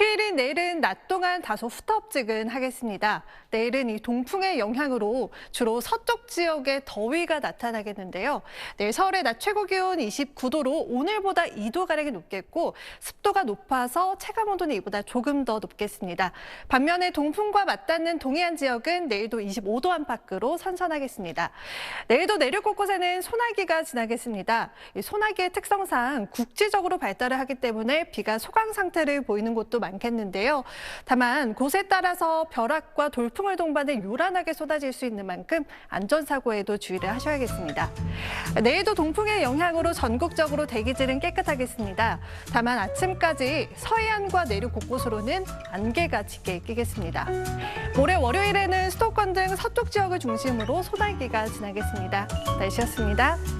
휴일인 내일은 낮 동안 다소 후텁지근하겠습니다. 내일은 이 동풍의 영향으로 주로 서쪽 지역에 더위가 나타나겠는데요. 내일 서울의 낮 최고 기온 29도로 오늘보다 2도가량이 높겠고 습도가 높아서 체감 온도는 이보다 조금 더 높겠습니다. 반면에 동풍과 맞닿는 동해안 지역은 내일도 25도 안팎으로 선선하겠습니다. 내일도 내륙 곳곳에는 소나기가 지나겠습니다. 이 소나기의 특성상 국지적으로 발달을 하기 때문에 비가 소강 상태를 보이는 곳도 많겠는데요. 다만 곳에 따라서 벼락과 돌풍을 동반해 요란하게 쏟아질 수 있는 만큼 안전사고에도 주의를 하셔야겠습니다. 내일도 동풍의 영향으로 전국적으로 대기질은 깨끗하겠습니다. 다만 아침까지 서해안과 내륙 곳곳으로는 안개가 짙게 끼겠습니다. 모레 월요일에는 수도권 등 서쪽 지역을 중심으로 소나기가 지나겠습니다. 날씨였습니다.